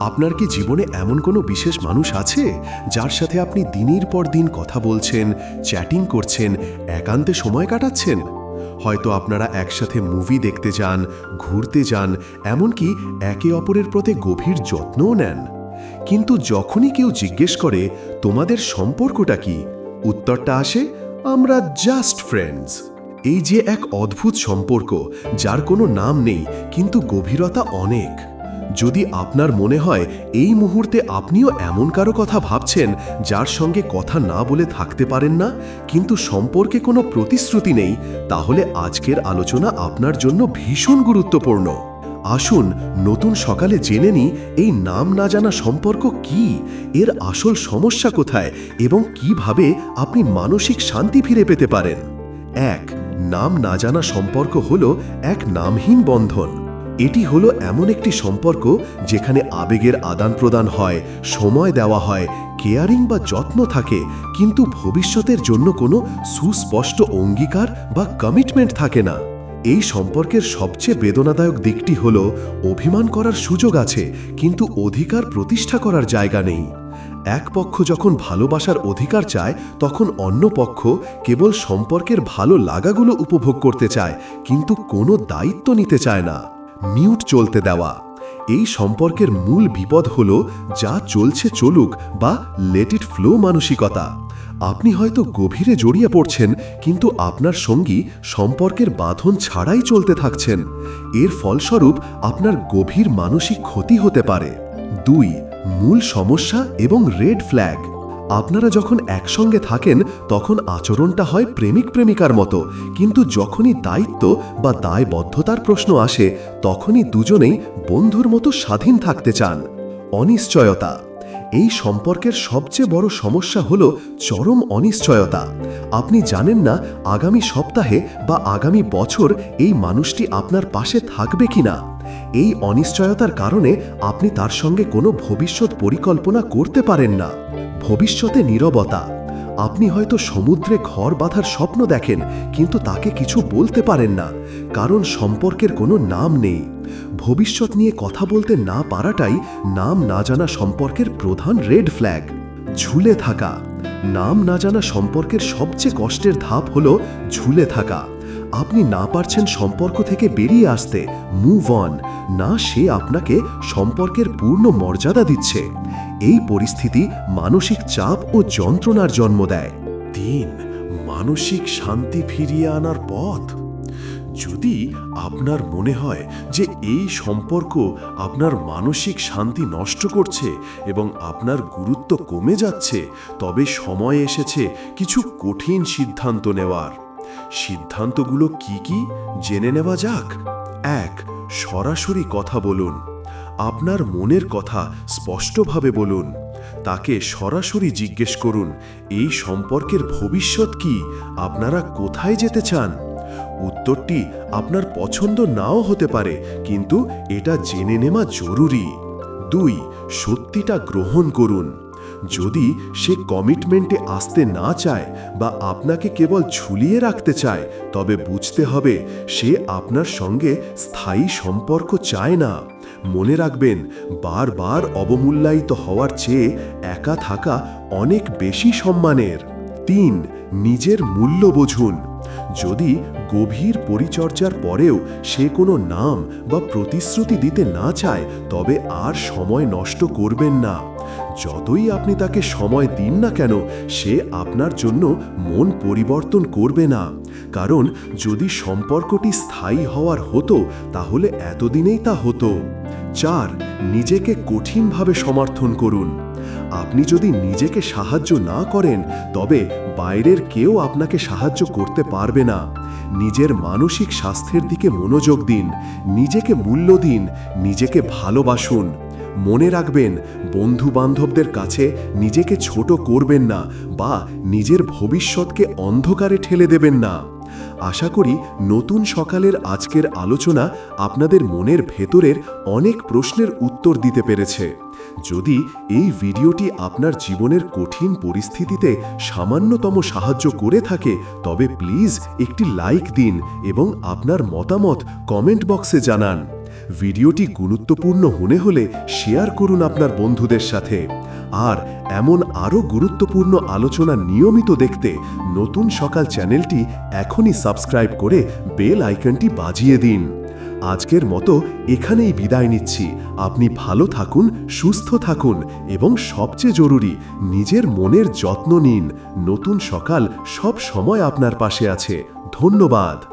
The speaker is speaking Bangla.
আপনার কি জীবনে এমন কোনো বিশেষ মানুষ আছে যার সাথে আপনি দিনের পর দিন কথা বলছেন চ্যাটিং করছেন, একান্তে সময় কাটাচ্ছেন? হয়তো আপনারা একসাথে মুভি দেখতে যান, ঘুরতে যান, এমনকি একে অপরের প্রতি গভীর যত্নও নেন। কিন্তু যখনই কেউ জিজ্ঞেস করে, তোমাদের সম্পর্কটা কি? উত্তরটা আসে, আমরা জাস্ট ফ্রেন্ডস এই যে এক অদ্ভুত সম্পর্ক, যার কোনো নাম নেই, কিন্তু গভীরতা অনেক। যদি আপনার মনে হয় এই মুহূর্তে আপনিও এমন কারও কথা ভাবছেন যার সঙ্গে কথা না বলে থাকতে পারেন না, কিন্তু সম্পর্কে কোনো প্রতিশ্রুতি নেই, তাহলে আজকের আলোচনা আপনার জন্য ভীষণ গুরুত্বপূর্ণ। আসুন, নতুন সকালে জেনে নিই এই নাম না জানা সম্পর্ক কি, এর আসল সমস্যা কোথায় এবং কীভাবে আপনি মানসিক শান্তি ফিরে পেতে পারেন। এক, নাম না জানা সম্পর্ক হল এক নামহীন বন্ধন। এটি হলো এমন একটি সম্পর্ক যেখানে আবেগের আদান প্রদান হয়, সময় দেওয়া হয়, কেয়ারিং বা যত্ন থাকে, কিন্তু ভবিষ্যতের জন্য কোনো সুস্পষ্ট অঙ্গীকার বা কমিটমেন্ট থাকে না। এই সম্পর্কের সবচেয়ে বেদনাদায়ক দিকটি হল অভিমান করার সুযোগ আছে, কিন্তু অধিকার প্রতিষ্ঠা করার জায়গা নেই। এক পক্ষ যখন ভালোবাসার অধিকার চায়, তখন অন্য পক্ষ কেবল সম্পর্কের ভালো লাগাগুলো উপভোগ করতে চায়, কিন্তু কোনো দায়িত্ব নিতে চায় না। মিউট চলতে দেওয়া। এই সম্পর্কের মূল বিপদ হল যা চলছে চলুক বা লেট ইট ফ্লো মানসিকতা। আপনি হয়তো গভীরে জড়িয়ে পড়ছেন, কিন্তু আপনার সঙ্গী সম্পর্কের বাঁধন ছাড়াই চলতে থাকছেন। এর ফলস্বরূপ আপনার গভীর মানসিক ক্ষতি হতে পারে। দুই, মূল সমস্যা এবং রেড ফ্ল্যাগ আপনারা যখন একসঙ্গে থাকেন, তখন আচরণটা হয় প্রেমিক প্রেমিকার মতো। কিন্তু যখনই দায়িত্ব বা দায়বদ্ধতার প্রশ্ন আসে, তখনই দুজনেই বন্ধুর মতো স্বাধীন থাকতে চান। অনিশ্চয়তা। এই সম্পর্কের সবচেয়ে বড় সমস্যা হল চরম অনিশ্চয়তা। আপনি জানেন না আগামী সপ্তাহে বা আগামী বছর এই মানুষটি আপনার পাশে থাকবে কিনা। এই অনিশ্চয়তার কারণে আপনি তার সঙ্গে কোনো ভবিষ্যৎ পরিকল্পনা করতে পারেন না। ভবিষ্যতে নীরবতা। আপনি হয়তো সমুদ্রে ঘর বাঁধার স্বপ্ন দেখেন, কিন্তু তাকে কিছু বলতে পারেন না, কারণ সম্পর্কের কোনো নাম নেই। ভবিষ্যৎ নিয়ে কথা বলতে না পারাটাই নাম না জানা সম্পর্কের প্রধান রেড ফ্ল্যাগ। ঝুলে থাকা। নাম না জানা সম্পর্কের সবচেয়ে কষ্টের ধাপ হল ঝুলে থাকা। আপনি না পারছেন সম্পর্ক থেকে বেরিয়ে আসতে মুভ অন না সে আপনাকে সম্পর্কের পূর্ণ মর্যাদা দিচ্ছে। এই পরিস্থিতি মানসিক চাপ ও যন্ত্রণার জন্ম দেয়। তিন মানসিক শান্তি ফিরিয়ে আনার পথ। যদি আপনার মনে হয় যে এই সম্পর্ক আপনার মানসিক শান্তি নষ্ট করছে এবং আপনার গুরুত্ব কমে যাচ্ছে, তবে সময় এসেছে কিছু কঠিন সিদ্ধান্ত নেওয়ার। সিদ্ধান্তগুলো কি কি? জেনে নেওয়া যাক। এক, সরাসরি কথা বলুন। আপনার মনের কথা স্পষ্টভাবে বলুন। তাকে সরাসরি জিজ্ঞেস করুন, এই সম্পর্কের ভবিষ্যৎ কি? আপনারা কোথায় যেতে চান? উত্তরটি আপনার পছন্দ নাও হতে পারে, কিন্তু এটা জেনে নেওয়া জরুরি। দুই, সত্যিটা গ্রহণ করুন। যদি সে কমিটমেন্টে আসতে না চায় বা আপনাকে কেবল ঝুলিয়ে রাখতে চায়, তবে বুঝতে হবে সে আপনার সঙ্গে স্থায়ী সম্পর্ক চায় না। মনে রাখবেন, বারবার অবমূল্যায়িত হওয়ার চেয়ে একা থাকা অনেক বেশি সম্মানের। তিন, নিজের মূল্য বুঝুন। যদি গভীর পরিচর্যার পরেও সে কোনো নাম বা প্রতিশ্রুতি দিতে না চায়, তবে আর সময় নষ্ট করবেন না। যতই আপনি তাকে সময় দিন না কেন, সে আপনার জন্য মন পরিবর্তন করবে না। কারণ যদি সম্পর্কটি স্থায়ী হওয়ার হতো, তাহলে এতদিনেই তা হতো। চার, নিজেকে কঠিনভাবে সমর্থন করুন। আপনি যদি নিজেকে সাহায্য না করেন, তবে বাইরের কেউ আপনাকে সাহায্য করতে পারবে না। নিজের মানসিক স্বাস্থ্যের দিকে মনোযোগ দিন, নিজেকে মূল্য দিন, নিজেকে ভালোবাসুন। মনে রাখবেন বন্ধু বান্ধবদের কাছে নিজেকে ছোট করবেন না বা নিজের ভবিষ্যৎকে অন্ধকারে ঠেলে দেবেন না। আশা করি নতুন সকালের আজকের আলোচনা আপনাদের মনের ভেতরের অনেক প্রশ্নের উত্তর দিতে পেরেছে। যদি এই ভিডিওটি আপনার জীবনের কঠিন পরিস্থিতিতে সামান্যতম সাহায্য করে থাকে, তবে প্লিজ একটি লাইক দিন এবং আপনার মতামত কমেন্ট বক্সে জানান। ভিডিওটি গুরুত্বপূর্ণ মনে হলে শেয়ার করুন আপনার বন্ধুদের সাথে। আর এমন আরও গুরুত্বপূর্ণ আলোচনা নিয়মিত দেখতে নতুন সকাল চ্যানেলটি এখনই সাবস্ক্রাইব করে বেল আইকনটি বাজিয়ে দিন। আজকের মতো এখানেই বিদায় নিচ্ছি। আপনি ভালো থাকুন, সুস্থ থাকুন এবং সবচেয়ে জরুরি, নিজের মনের যত্ন নিন। নতুন সকাল সব সময় আপনার পাশে আছে। ধন্যবাদ।